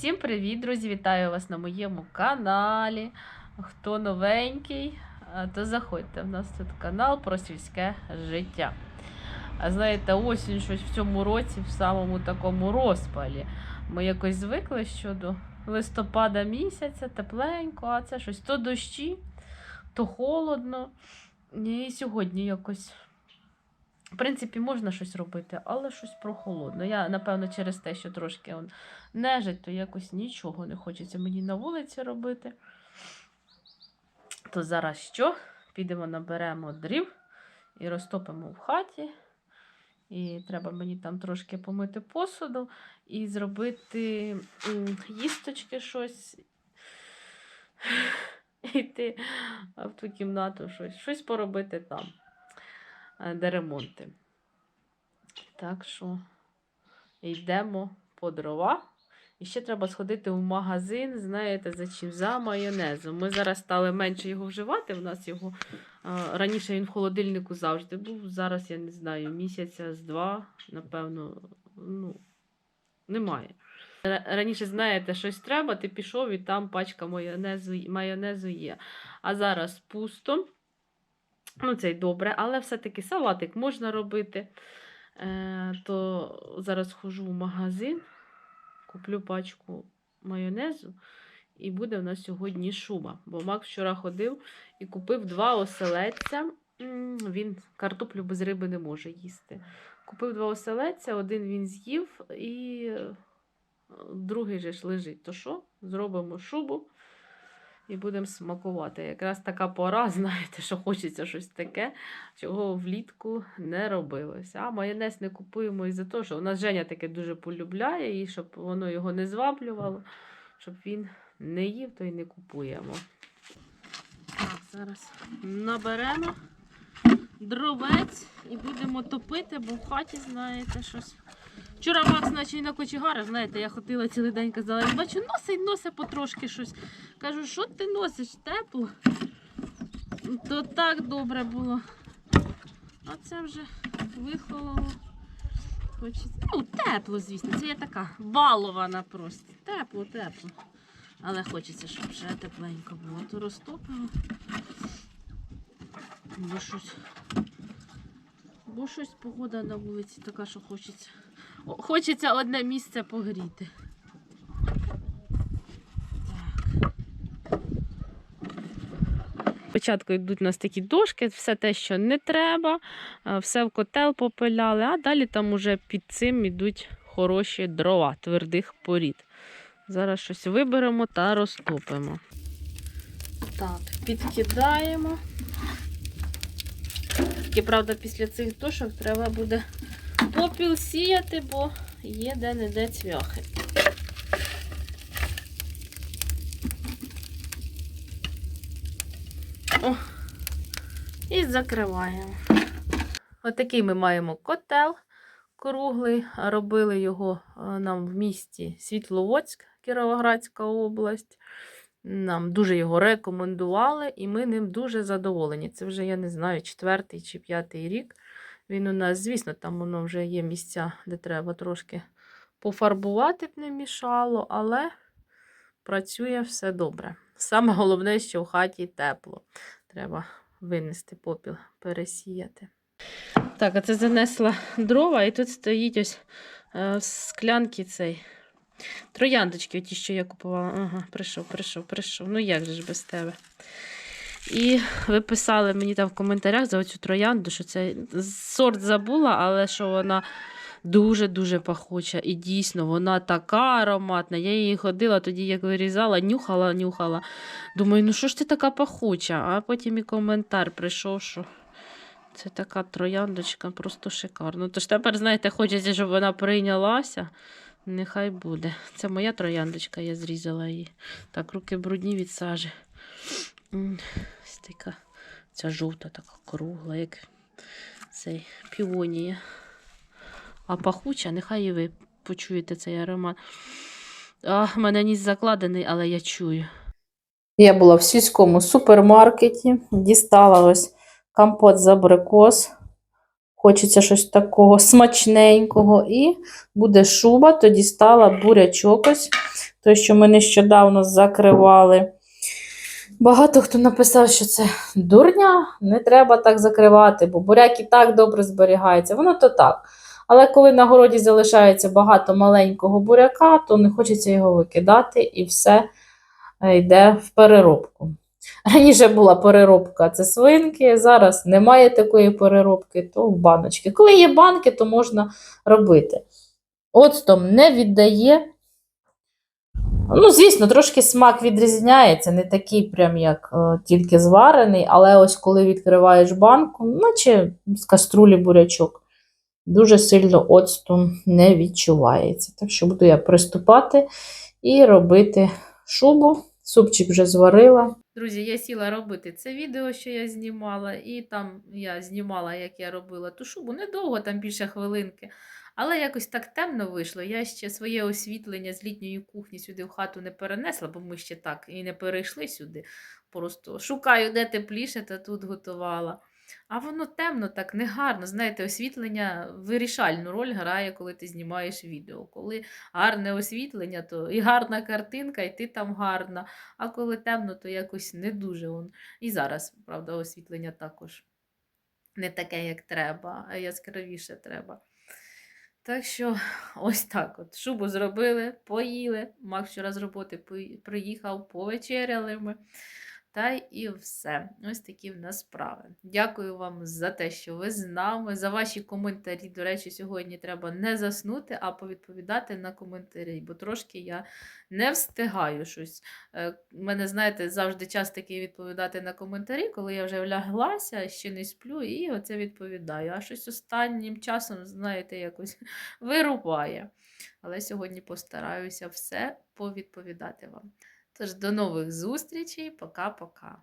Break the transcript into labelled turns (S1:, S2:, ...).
S1: Всім привіт, друзі! Вітаю вас на моєму каналі. Хто новенький, то заходьте. У нас тут канал про сільське життя. А знаєте, осінь щось в цьому році, в самому такому розпалі. Ми якось звикли щодо листопада місяця, тепленько, а це щось то дощі, то холодно. І сьогодні якось. В принципі, можна щось робити, але щось прохолодно. Я, напевно, через те, що трошки он, нежить, то якось нічого не хочеться мені на вулиці робити. То зараз що? Підемо наберемо дрів і розтопимо в хаті. І треба мені там трошки помити посуду і зробити їсточки щось. Іти в ту кімнату щось, щось поробити там, де ремонти. Так що йдемо по дрова. І ще треба сходити в магазин, знаєте, за чим? За майонезом. Ми зараз стали менше його вживати. У нас його раніше він в холодильнику завжди був. Зараз я не знаю, місяця з два, напевно, ну, немає. Раніше, знаєте, щось треба, ти пішов і там пачка майонезу, майонезу є. А зараз пусто. Ну, це й добре, але все-таки салатик можна робити. Е, то зараз хожу в магазин, куплю пачку майонезу, і буде в нас сьогодні шуба. Бо Мак вчора ходив і купив два оселедця. Він картоплю без риби не може їсти. Купив два оселедця, один він з'їв, і е, другий же ж лежить. То що? Зробимо шубу і будемо смакувати. Якраз така пора, знаєте, що хочеться щось таке, чого влітку не робилося. А майонез не купуємо із-за того, що у нас Женя таке дуже полюбляє, і щоб воно його не зваблювало, щоб він не їв, то й не купуємо. Так, зараз наберемо дровець і будемо топити, бо в хаті, знаєте, щось. Вчора Макс наче на кочегарах, знаєте, я ходила цілий день, казала, я бачу, носить, носить потрошки щось. Кажу, що ти носиш? Тепло? То так добре було. А це вже вихололо. Хочеться. Ну, тепло, звісно. Це я така балована просто. Тепло, тепло. Але хочеться, щоб вже тепленько було. То розтопимо. Бо щось. Бо щось погода на вулиці така, що хочеться. Хочеться одне місце погріти. Спочатку йдуть у нас такі дошки, все те, що не треба, все в котел попиляли, а далі там уже під цим йдуть хороші дрова твердих порід. Зараз щось виберемо та розтопимо. Так, підкидаємо. Тільки, правда, після цих дошок треба буде попіл сіяти, бо є де-не-де цвяхи. І закриваємо. Отакий ми маємо котел круглий. Робили його е, нам в місті Світловодськ, Кіровоградська область. Нам дуже його рекомендували, і ми ним дуже задоволені. Це вже, я не знаю, четвертий чи п'ятий рік. Він у нас, звісно, там воно вже є місця, де треба трошки пофарбувати б не мішало, але працює все добре. Саме головне, що в хаті тепло. Треба винести попіл, пересіяти. Так, а це занесла дрова, і тут стоїть ось е, в склянки цей. Трояндочки, ті, що я купувала. Ага, прийшов, прийшов, прийшов. Ну як же ж без тебе? І ви писали мені там в коментарях за оцю троянду, що це сорт забула, але що вона дуже-дуже пахуча. І дійсно, вона така ароматна. Я її ходила тоді, як вирізала, нюхала, нюхала. Думаю, ну що ж ти така пахуча? А потім і коментар прийшов, що це така трояндочка, просто шикарна. Тож тепер, знаєте, хочеться, щоб вона прийнялася. Нехай буде. Це моя трояндочка, я зрізала її. Так, руки брудні від сажі. Ось така ця жовта, така кругла, як цей піонія. А пахуча, нехай і ви почуєте цей аромат. А, в мене ніс закладений, але я чую.
S2: Я була в сільському супермаркеті, дістала ось компот з абрикос. Хочеться щось такого смачненького. І буде шуба, то дістала бурячок ось той, що ми нещодавно закривали. Багато хто написав, що це дурня, не треба так закривати, бо буряк і так добре зберігається. Воно то так. Але коли на городі залишається багато маленького буряка, то не хочеться його викидати і все е, йде в переробку. Раніше була переробка це свинки, зараз немає такої переробки, то в баночки. Коли є банки, то можна робити. Оцтом не віддає. Ну, звісно, трошки смак відрізняється, не такий, прям як е, тільки зварений, але ось коли відкриваєш банку, наче з каструлі бурячок, дуже сильно оцту не відчувається. Так що буду я приступати і робити шубу. Супчик вже зварила.
S1: Друзі, я сіла робити це відео, що я знімала, і там я знімала, як я робила ту шубу. Недовго, там більше хвилинки. Але якось так темно вийшло. Я ще своє освітлення з літньої кухні сюди в хату не перенесла, бо ми ще так і не перейшли сюди. Просто шукаю, де тепліше, та тут готувала. А воно темно, так негарно. Знаєте, освітлення вирішальну роль грає, коли ти знімаєш відео. Коли гарне освітлення, то і гарна картинка, і ти там гарна. А коли темно, то якось не дуже. Он. І зараз, правда, освітлення також не таке, як треба, а яскравіше треба. Так що ось так от. Шубу зробили, поїли. Мак вчора з роботи приїхав, повечеряли ми. Та і все. Ось такі в нас справи. Дякую вам за те, що ви з нами, за ваші коментарі. До речі, сьогодні треба не заснути, а повідповідати на коментарі, бо трошки я не встигаю щось. Е, У мене, знаєте, завжди час такий відповідати на коментарі, коли я вже вляглася, ще не сплю, і оце відповідаю. А щось останнім часом, знаєте, якось вирубає. Але сьогодні постараюся все повідповідати вам. Тож до нових зустрічей. Пока-пока.